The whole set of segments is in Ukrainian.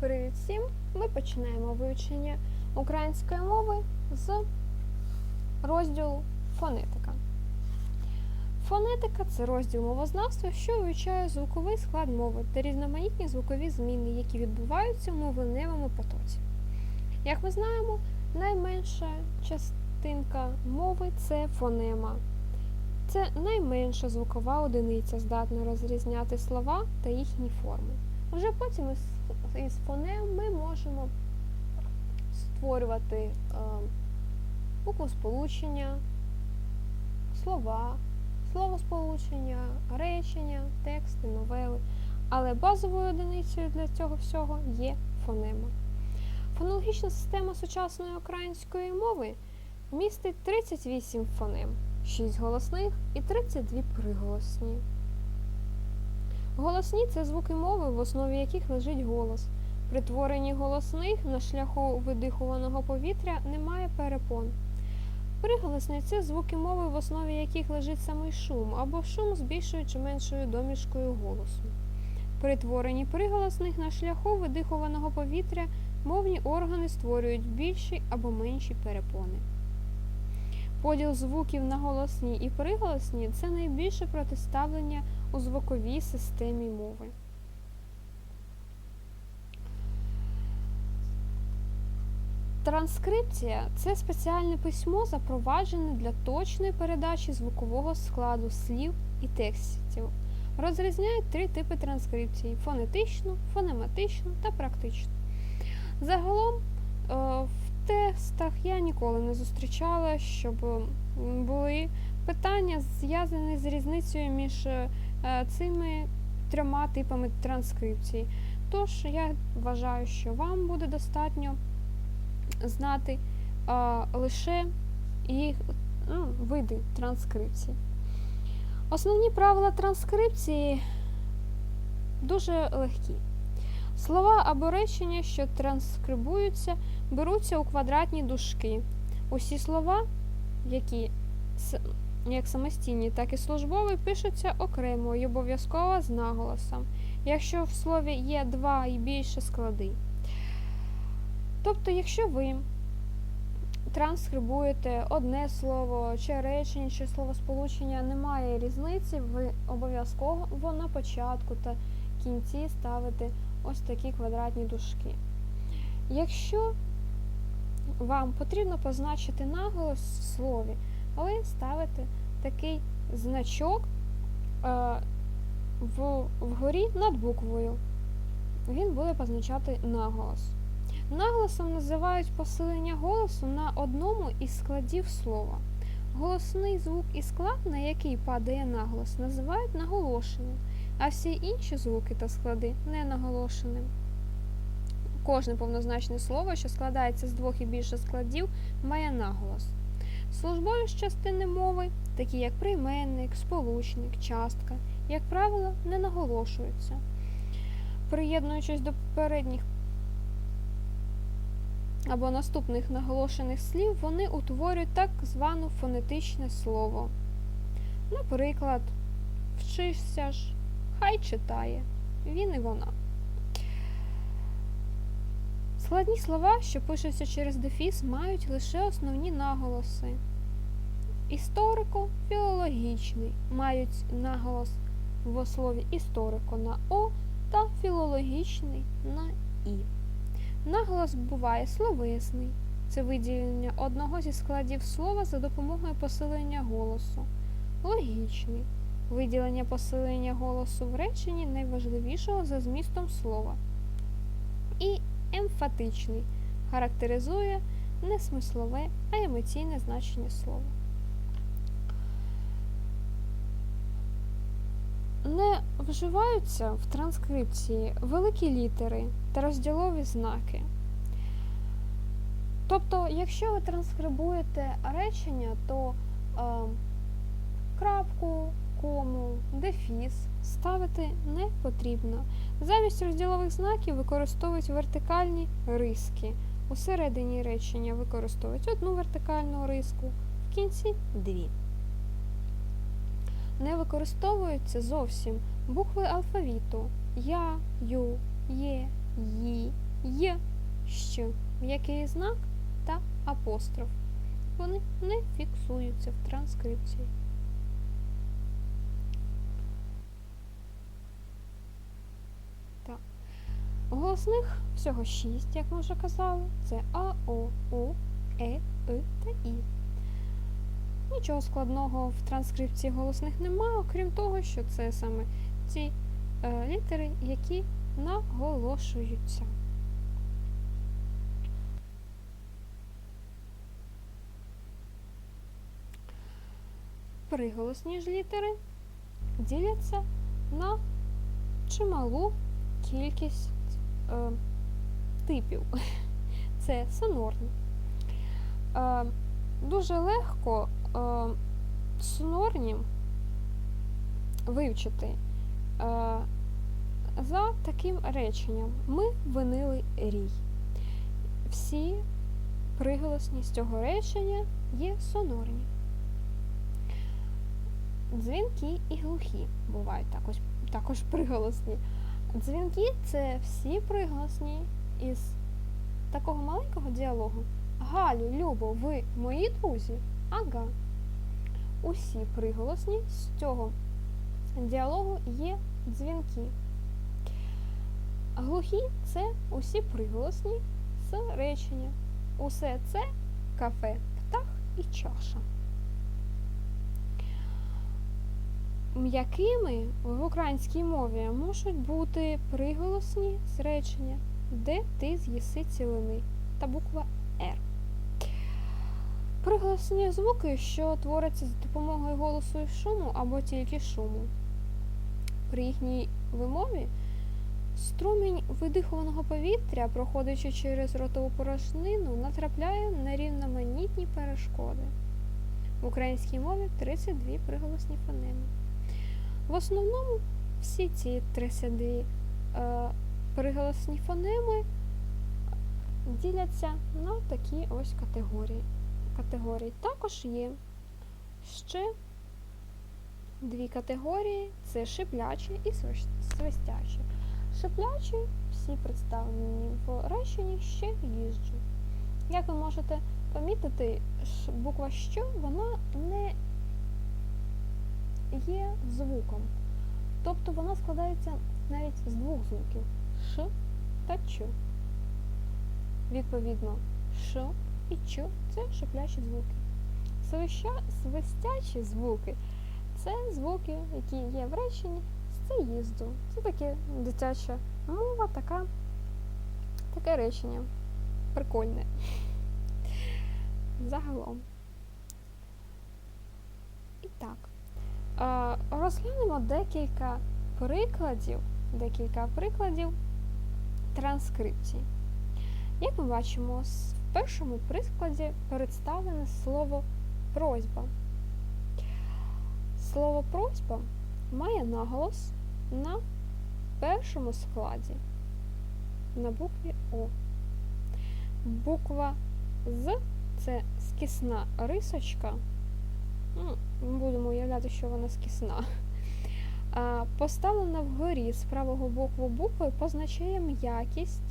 Привіт всім! Ми починаємо вивчення української мови з розділу фонетика. Фонетика це розділ мовознавства, що вивчає звуковий склад мови та різноманітні звукові зміни, які відбуваються в мовленевому потоці. Як ми знаємо, найменша частинка мови це фонема. Це найменша звукова одиниця, здатна розрізняти слова та їхні форми. Вже потім із, із фонем ми можемо створювати е, буквосполучення, слова, словосполучення, речення, тексти, новели. Але базовою одиницею для цього всього є фонема. Фонологічна система сучасної української мови містить 38 фонем, 6 голосних і 32 приголосні. Голосні це звуки мови, в основі яких лежить голос. При творенні голосних на шляху видихуваного повітря немає перепон. Приголосні це звуки мови, в основі яких лежить самий шум, або шум з більшою чи меншою домішкою голосу. При творенні приголосних на шляху видихуваного повітря мовні органи створюють більші або менші перепони. Поділ звуків на голосні і приголосні це найбільше протиставлення у звуковій системі мови. Транскрипція це спеціальне письмо, запроваджене для точної передачі звукового складу слів і текстів. Розрізняють три типи транскрипції: фонетичну, фонематичну та практичну. Загалом е, в текстах я ніколи не зустрічала, щоб були питання, зв'язані з різницею між е, цими трьома типами транскрипції. Тож я вважаю, що вам буде достатньо знати а, лише їх ну, види транскрипції. Основні правила транскрипції дуже легкі. Слова або речення, що транскрибуються, беруться у квадратні дужки. Усі слова, які як самостійні, так і службові, пишуться окремо і обов'язково з наголосом, якщо в слові є два і більше склади. Тобто, якщо ви транскрибуєте одне слово, чи речення, чи словосполучення, немає різниці, ви обов'язково на початку та кінці ставите ось такі квадратні дужки. Якщо вам потрібно позначити наголос в слові, ви ставите такий значок е, вгорі над буквою. Він буде позначати наголос. Наголосом називають посилення голосу на одному із складів слова. Голосний звук і склад, на який падає наголос, називають наголошеним, а всі інші звуки та склади ненаголошеним. Кожне повнозначне слово, що складається з двох і більше складів, має наголос. Службові ж частини мови, такі як прийменник, сполучник, частка, як правило, не наголошуються. Приєднуючись до попередніх або наступних наголошених слів, вони утворюють так зване фонетичне слово. Наприклад, вчишся ж, хай читає, він і вона. Складні слова, що пишуться через дефіс, мають лише основні наголоси. Історико-філологічний мають наголос в слові історико на О та філологічний на І. Наголос буває словесний. Це виділення одного зі складів слова за допомогою посилення голосу. Логічний виділення посилення голосу в реченні найважливішого за змістом слова. І емфатичний характеризує не смислове, а емоційне значення слова. Не вживаються в транскрипції великі літери та розділові знаки. Тобто, якщо ви транскрибуєте речення, то е, крапку, кому, дефіс ставити не потрібно. Замість розділових знаків використовують вертикальні риски. У середині речення використовують одну вертикальну риску, в кінці дві. Не використовуються зовсім букви алфавіту я, ю, є, ї, що м'який знак та апостроф. Вони не фіксуються в транскрипції. Голосних всього шість, як ми вже казали. Це А, О, У, Е, И та І. Нічого складного в транскрипції голосних немає, окрім того, що це саме ці е, літери, які наголошуються. Приголосні ж літери діляться на чималу кількість е, типів. Це сонорні. Е, дуже легко е, сонорні вивчити е, за таким реченням. Ми винили рій. Всі приголосні з цього речення є сонорні. Дзвінки і глухі бувають також, також приголосні. Дзвінки це всі приголосні із такого маленького діалогу. Галю, Любо, ви мої друзі? Ага. Усі приголосні з цього діалогу є дзвінки. Глухі це усі приголосні з речення. Усе це кафе, птах і чаша. М'якими в українській мові можуть бути приголосні з речення, де ти з'їси цілини та буква Р. Приголосні звуки, що творяться за допомогою голосу і шуму або тільки шуму. При їхній вимові струмінь видихуваного повітря, проходячи через ротову порожнину, натрапляє на рівноманітні перешкоди. В українській мові 32 приголосні фонеми. В основному всі ці 32 е, приголосні фонеми діляться на такі ось категорії. категорії. Також є ще дві категорії це шиплячі і свистячі. Шиплячі всі представлені в реченні ще їжджу. Як ви можете помітити, буква що вона не є звуком. Тобто вона складається навіть з двох звуків ш та ч. Відповідно, ш і ч це шиплячі звуки. Свистячі звуки це звуки, які є в реченні з заїзду. Це таке дитяча мова, така, таке речення. Прикольне. Загалом. І так. Розглянемо декілька прикладів, декілька прикладів транскрипції. Як ми бачимо, в першому прикладі представлене слово просьба. Слово просьба має наголос на першому складі на букві О. Буква З це скісна рисочка. Ну, ми будемо уявляти, що вона скісна. Поставлена вгорі з правого боку букви позначає м'якість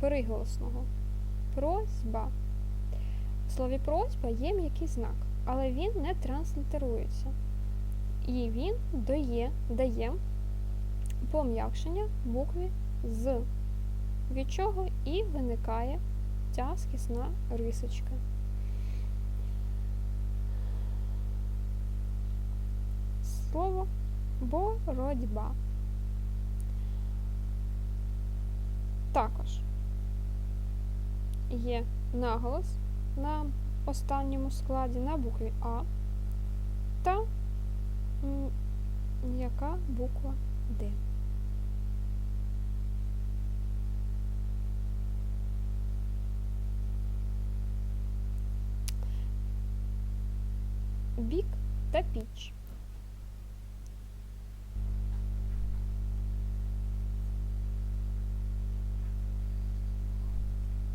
приголосного. Просьба. В слові просьба є м'який знак, але він не транслітерується. І він дає, дає пом'якшення букві з, від чого і виникає ця скісна рисочка. Слово боротьба. Також є наголос на останньому складі на букві А та яка буква Д. Бік та піч.